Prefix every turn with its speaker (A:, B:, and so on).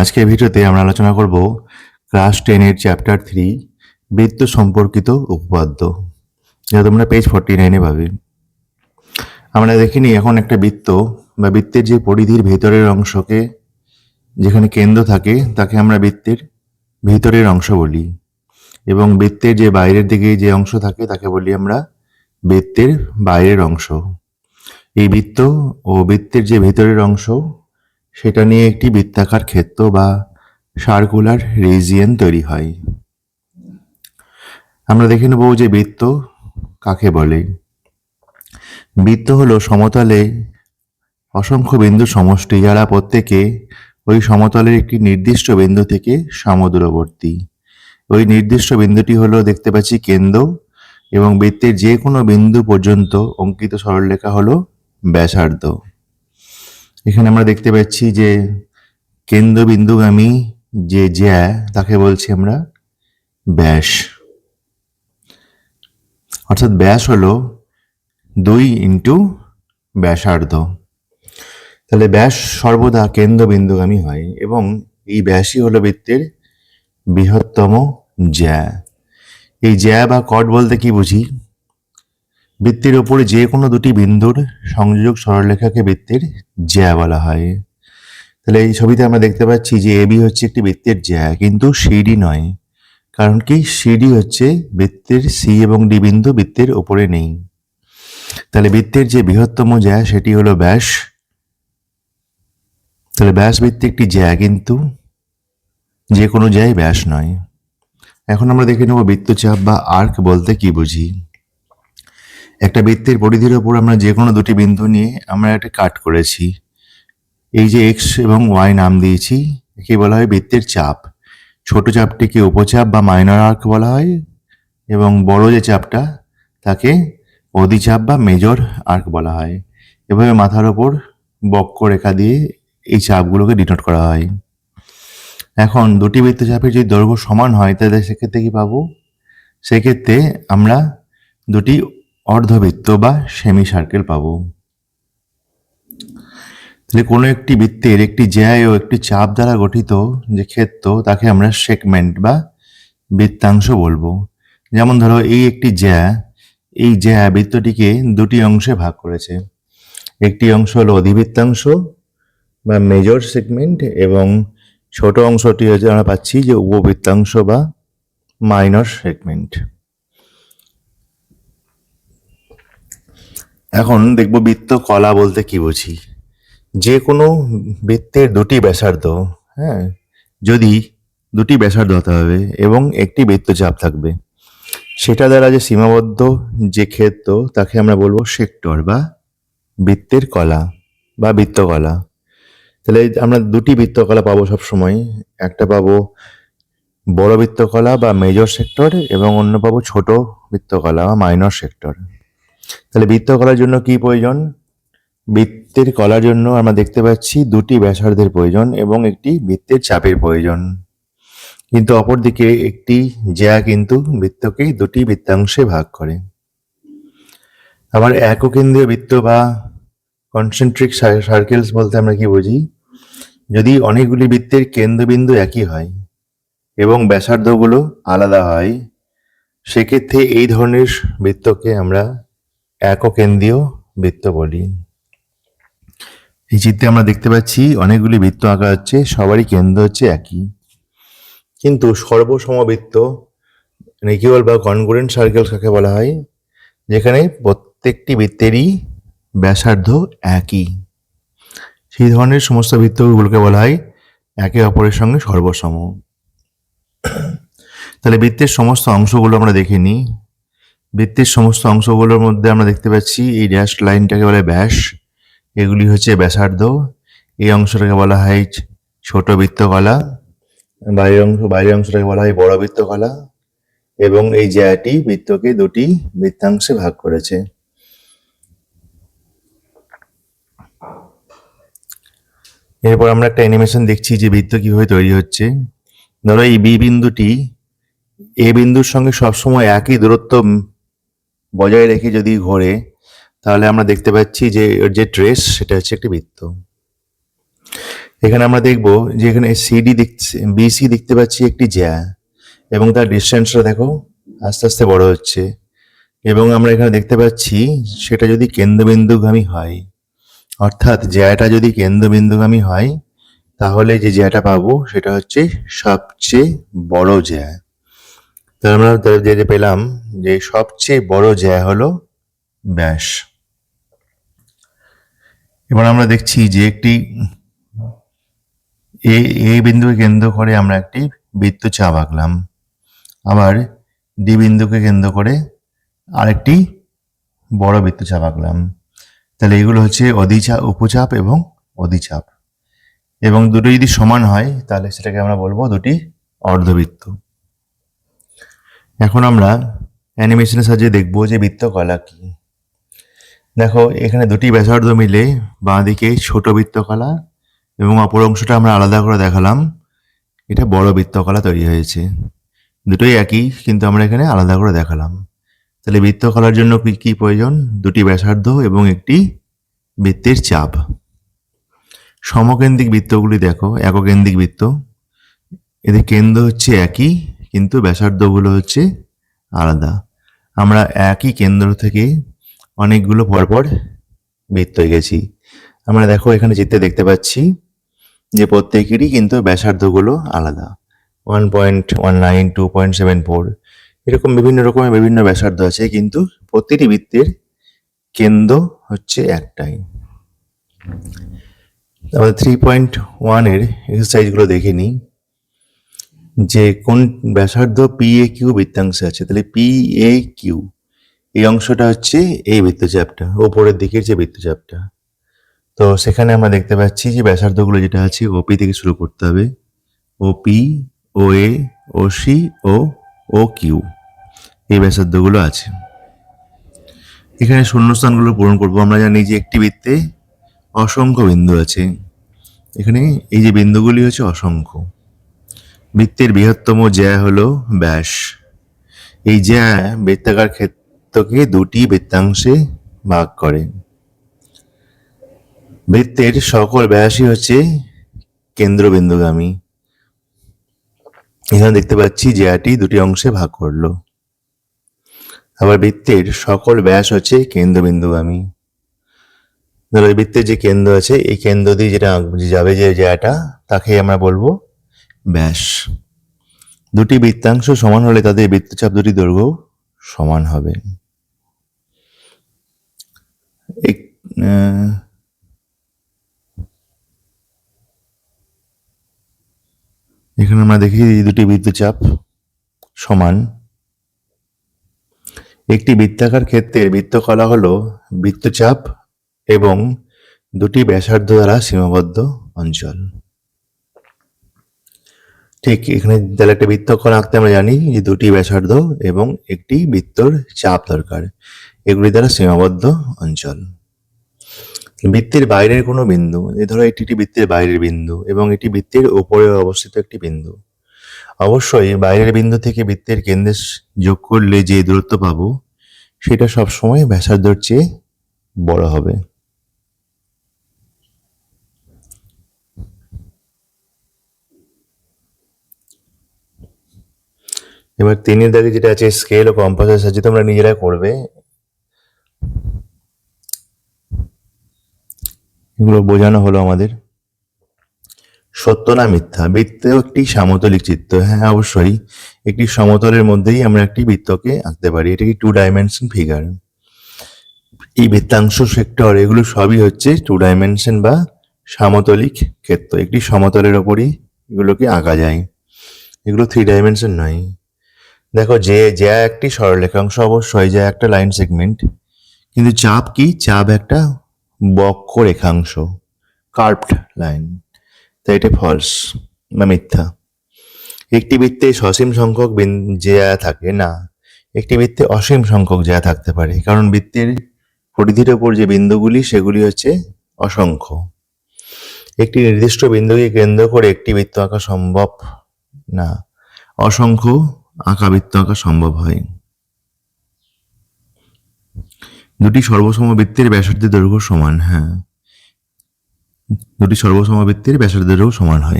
A: আজকের ভিডিওতে আমরা আলোচনা করব ক্লাস টেনের চ্যাপ্টার থ্রি, বৃত্ত সম্পর্কিত উপপাদ্য। যা তোমরা পেজ ফর্টি নাইনে পাবে। আমরা দেখিনি এখন একটা বৃত্ত বা বৃত্তের যে পরিধির ভেতরের অংশকে যেখানে কেন্দ্র থাকে, তাকে আমরা বৃত্তের ভিতরের অংশ বলি এবং বৃত্তের যে বাইরের দিকে যে অংশ থাকে, তাকে বলি আমরা বৃত্তের বাইরের অংশ। এই বৃত্ত ও বৃত্তের যে ভেতরের অংশ সেটা নিয়ে একটি বৃত্তাকার ক্ষেত্র বা সার্কুলার রিজিয়ন তৈরি হয়। আমরা দেখে নেব যে বৃত্ত কাকে বলে। বৃত্ত হলো সমতলে অসংখ্য বিন্দুর সমষ্টি যারা প্রত্যেকে ওই সমতলের একটি নির্দিষ্ট বিন্দু থেকে সমদূরবর্তী। ওই নির্দিষ্ট বিন্দুটি হলো দেখতে পাচ্ছি কেন্দ্র এবং বৃত্তের যে কোনো বিন্দু পর্যন্ত অঙ্কিত সরলরেখা হলো ব্যাসার্ধ। এখানে আমরা দেখতে পাচ্ছি যে কেন্দ্রবিন্দুগামী যে জ্যা, তাকে বলছি আমরা ব্যাস। অর্থাৎ ব্যাস হলো দুই ইন্টু ব্যাসার্ধ। তাহলে ব্যাস সর্বদা কেন্দ্রবিন্দুগামী হয় এবং এই ব্যাসই হলো বৃত্তের বৃহত্তম জ্যা। এই জ্যা বা কট বলতে কি বুঝি? বৃত্তের ওপরে যে কোনো দুটি বিন্দুর সংযোগ সরলরেখাকে বৃত্তের জ্যা বলা হয়। তাহলে এই ছবিতে আমরা দেখতে পাচ্ছি যে এবি হচ্ছে একটি বৃত্তের জ্যা, কিন্তু সিডি নয়, কারণ কি সিডি হচ্ছে বৃত্তের সি এবং ডি বিন্দু বৃত্তের ওপরে নেই। তাহলে বৃত্তের যে বৃহত্তম জ্যা, সেটি হলো ব্যাস। তাহলে ব্যাস বৃত্তে একটি জ্যা, কিন্তু যে কোনো জ্যায় ব্যাস নয়। এখন আমরা দেখে নেব বৃত্তচাপ বা আর্ক বলতে কি বুঝি। একটা বৃত্তের পরিধির ওপর আমরা যে কোনো দুটি বিন্দু নিয়ে আমরা একটা কাট করেছি। এই যে এক্স এবং ওয়াই নাম দিয়েছি, একে বলা হয় বৃত্তের চাপ। ছোট চাপটিকে উপচাপ বা মাইনর আর্ক বলা হয় এবং বড় যে চাপটা, তাকে অধিচাপ বা মেজর আর্ক বলা হয়। এভাবে মাথার ওপর বক্ররেখা দিয়ে এই চাপগুলোকে ডিনোট করা হয়। এখন দুটি বৃত্তচাপের যদি দৈর্ঘ্য সমান হয়, তাহলে সেক্ষেত্রে কি পাবো? সেক্ষেত্রে আমরা দুটি অর্ধবৃত্ত বা সেমি সার্কেল পাবো। তাহলে কোনো একটি বৃত্তের একটি জ্যায় ও একটি চাপ দ্বারা গঠিত যে ক্ষেত্র, তাকে আমরা সেগমেন্ট বা বৃত্তাংশ বলব। যেমন ধরো এই একটি জ্যা, এই জ্যা বৃত্তটিকে দুটি অংশে ভাগ করেছে। একটি অংশ হলো অধিবৃত্তাংশ বা মেজর সেগমেন্ট এবং ছোট অংশটি হচ্ছে আমরা পাচ্ছি যে উপবৃত্তাংশ বা মাইনর সেগমেন্ট এখন দেখব বৃত্ত কলা বলতে কি বুঝি? যে কোনো বৃত্তের দুটি ব্যাসার্ধ হ্যাঁ যদি দুটি ব্যাসার্ধ হতে হবে এবং একটি বৃত্তচাপ থাকবে। সেটা দ্বারা যে সীমাবদ্ধ যে ক্ষেত্র, তাকে আমরা বলব সেক্টর বা বৃত্তের কলা বা বৃত্তকলা তাহলে আমরা দুটি বৃত্তকলা পাবো সব সময় একটা পাবো বড় বৃত্তকলা বা মেজর সেক্টর এবং অন্য পাবো ছোট বৃত্তকলা বা মাইনর সেক্টর তাহলে বৃত্তকলার জন্য কি প্রয়োজন? বৃত্তের কলার জন্য আমরা দেখতে পাচ্ছি দুটি ব্যাসার্ধের প্রয়োজন এবং একটি বৃত্তের চাপের প্রয়োজন। কিন্তু অপরদিকে একটি জ্যা কিন্তু বৃত্তকে দুটি বৃত্তাংশে ভাগ করে। আবার এককেন্দ্রীয় বৃত্ত বা কনসেন্ট্রিক সার্কেলস বলতে আমরা কি বুঝি? যদি অনেকগুলি বৃত্তের কেন্দ্রবিন্দু একই হয় এবং ব্যাসার্ধগুলো আলাদা হয়, সেক্ষেত্রে এই ধরনের বৃত্তকে আমরা এককেন্দ্রীয় বৃত্ত বলি। এই চিত্রে আমরা দেখতে পাচ্ছি অনেকগুলি বৃত্ত আঁকা হচ্ছে, সবারই কেন্দ্র হচ্ছে একই। কিন্তু সর্বসমবৃত্ত নিকিওয়াল বা কনগুরেন্ট সার্কেল কাকে বলা হয়? যেখানে প্রত্যেকটি বৃত্তেরই ব্যাসার্ধ একই। সেই ধরনের সমস্ত বৃত্তগুলোকে বলা হয় একে অপরের সঙ্গে সর্বসম। তাহলে বৃত্তের সমস্ত অংশগুলো আমরা দেখে নিই। বৃত্তের সমস্ত অংশগুলোর মধ্যে আমরা দেখতে পাচ্ছি, এই ড্যাশ লাইনটাকে বলে ব্যাস এগুলি হচ্ছে ব্যাসার্ধ। এই অংশটাকে বলা হয় ছোট বৃত্তকলা বাইরের অংশ, বাইরের অংশটাকে বলা হয় বড় বৃত্তকলা এবং এই জ্যাটি বৃত্তকে দুটি বৃত্তাংশে ভাগ করেছে। এরপর আমরা একটা অ্যানিমেশন দেখছি যে বৃত্ত কীভাবে তৈরি হচ্ছে। ধরো এই বি বিন্দুটি এ বিন্দুর সঙ্গে সবসময় একই দূরত্ব বজায় রেখে যদি ঘোরে, তাহলে আমরা দেখতে পাচ্ছি যে এর যে ট্রেস সেটা হচ্ছে একটি বৃত্ত। এখানে আমরা দেখব যে এখানে সিডি দেখতে বিসি দেখতে পাচ্ছি একটি জ্যা, এবং তার ডিস্টেন্সটা দেখো, আস্তে আস্তে বড় হচ্ছে। এবং আমরা এখানে দেখতে পাচ্ছি সেটা যদি কেন্দ্রবিন্দুগামী হয়, অর্থাৎ জ্যাটা যদি কেন্দ্রবিন্দুগামী হয়, তাহলে যে জ্যাটা পাবো, সেটা হচ্ছে সবচেয়ে বড় জ্যা। তাহলে আমরা তাহলে যে যে পেলাম যে সবচেয়ে বড় জ্যা হলো ব্যাস। এবার আমরা দেখছি যে একটি এ এই বিন্দুকে কেন্দ্র করে আমরা একটি বৃত্তচাপ আঁকলাম। আবার ডি বিন্দুকে কেন্দ্র করে আরেকটি বড় বৃত্তচাপ আঁকলাম। তাহলে এগুলো হচ্ছে অধিচাপ উপচাপ এবং অধিচাপ। এবং দুটো যদি সমান হয়, তাহলে সেটাকে আমরা বলব দুটি অর্ধবৃত্ত। এখন আমরা অ্যানিমেশনের সাহায্যে দেখব যে বৃত্তকলা কি। দেখো, এখানে দুটি ব্যাসার্ধ মিলে বাঁ দিকে ছোট বৃত্তকলা এবং অপর অংশটা আমরা আলাদা করে দেখালাম। এটা বড় বৃত্তকলা তৈরি হয়েছে। দুটোই একই, কিন্তু আমরা এখানে আলাদা করে দেখালাম। তাহলে বৃত্তকলার জন্য কি কি প্রয়োজন? দুটি ব্যাসার্ধ এবং একটি বৃত্তের চাপ। সমকেন্দ্রিক বৃত্তগুলি দেখো, এককেন্দ্রিক বৃত্ত। এদের কেন্দ্র হচ্ছে একই কিন্তু ব্যাসার্ধগুলো হচ্ছে আলাদা। আমরা একই কেন্দ্র থেকে অনেকগুলো পরপর বৃত্ত গেছি আমরা দেখো এখানে চিত্রে দেখতে পাচ্ছি যে প্রত্যেকেরই কিন্তু ব্যাসার্ধগুলো আলাদা। One point one nine two point seven four এরকম বিভিন্ন রকমের বিভিন্ন ব্যাসার্ধ আছে, কিন্তু প্রতিটি বৃত্তের কেন্দ্র হচ্ছে একটাই। আমাদের থ্রি পয়েন্ট ওয়ানের এক্সারসাইজগুলো দেখে নিই। যে কোন ব্যাসার্ধ পি এ কিউ বৃত্তাংশে আছে, তাহলে পি এ কিউ এই অংশটা হচ্ছে এই বৃত্তচাপটা, ওপরের দিকের যে বৃত্তচাপটা। তো সেখানে আমরা দেখতে পাচ্ছি যে ব্যাসার্ধগুলো যেটা আছে ওপি থেকে শুরু করতে হবে। O P O A O C O O Q এই ব্যাসার্ধগুলো আছে। এখানে শূন্যস্থানগুলো পূরণ করব। আমরা জানি যে একটি বৃত্তে অসংখ্য বিন্দু আছে। এখানে এই যে বিন্দুগুলি হচ্ছে অসংখ্য। বৃত্তের বৃহত্তম জ্যা হলো ব্যাস। এই জ্যা বৃত্তাকার ক্ষেত্রকে দুটি বৃত্তাংশে ভাগ করে। বৃত্তের সকল ব্যাসই হচ্ছে কেন্দ্রবিন্দুগামী। এখানে দেখতে পাচ্ছি জ্যাটি দুটি অংশে ভাগ করল। আবার বৃত্তের সকল ব্যাস হচ্ছে কেন্দ্রবিন্দুগামী। ধরো বৃত্তের যে কেন্দ্র আছে, এই কেন্দ্র দিয়ে যেটা যাবে যে জ্যাটা তাকে আমরা বলব ব্যাস। দুটি বৃত্তাংশ সমান হলে তাদের বৃত্তচাপ দুটি দৈর্ঘ্য সমান হবে। এখানে আমরা দেখি দুটি বৃত্তচাপ সমান। একটি বৃত্তাকার ক্ষেত্রের বৃত্তকলা হলো বৃত্তচাপ এবং দুটি ব্যাসার্ধ দ্বারা সীমাবদ্ধ অঞ্চল। ঠিক এখানে তাহলে একটা বৃত্তকলা আঁকতে আমরা জানি যে দুটি ব্যাসার্ধ এবং একটি বৃত্তর চাপ দরকার। এগুলি দ্বারা সীমাবদ্ধ অঞ্চল। বৃত্তের বাইরের কোনো বিন্দু এই ধরো এটি একটি বৃত্তের বাইরের বিন্দু এবং এটি বৃত্তের উপরে অবস্থিত একটি বিন্দু। অবশ্যই বাইরের বিন্দু থেকে বৃত্তের কেন্দ্রে যোগ করলে যে দূরত্ব পাবো, সেটা সবসময় ব্যাসার্ধর চেয়ে বড় হবে। এবার তিনের দাগে যেটা আছে স্কেল ও কম্পাসের সাহায্যে তোমরা নিজেরা করবে। এগুলো বোঝানো হলো আমাদের। সত্য না মিথ্যা? বৃত্তেও একটি সমতলিক চিত্র হ্যাঁ অবশ্যই। একটি সমতলের মধ্যেই আমরা একটি বৃত্তকে আঁকতে পারি। এটা কি টু ডাইমেনশন ফিগার এই বৃত্তাংশ সেক্টর এগুলো সবই হচ্ছে টু ডাইমেনশন বা সমতলিক ক্ষেত্র। একটি সমতলের ওপরই এগুলোকে আঁকা যায়। এগুলো থ্রি ডাইমেনশন নয়। দেখো, যে, যা একটি সরলরেখাংশ অবশ্যই যা একটা লাইন সেগমেন্ট কিন্তু চাপ কি? চাপ একটা বক্র রেখাংশ কার্ভড লাইন তাই এটা ফলস বা মিথ্যা? একটি বৃত্তে সসীম সংখ্যক বিন- জ্যা থাকে, না। একটি বৃত্তে অসীম সংখ্যক জ্যা থাকতে পারে, কারণ বৃত্তের পরিধির ওপর যে বিন্দুগুলি, সেগুলি হচ্ছে অসংখ্য। একটি নির্দিষ্ট বিন্দুকে কেন্দ্র করে একটি বৃত্ত আঁকা সম্ভব না। অসংখ্য আঁকা বৃত্ত আঁকা সম্ভব হয়। দুটি সর্বসম বৃত্তের ব্যাসার্ধের দৈর্ঘ্য সমান হ্যাঁ। দুটি সর্বসম বৃত্তের ব্যাসার্ধেরও সমান হয়।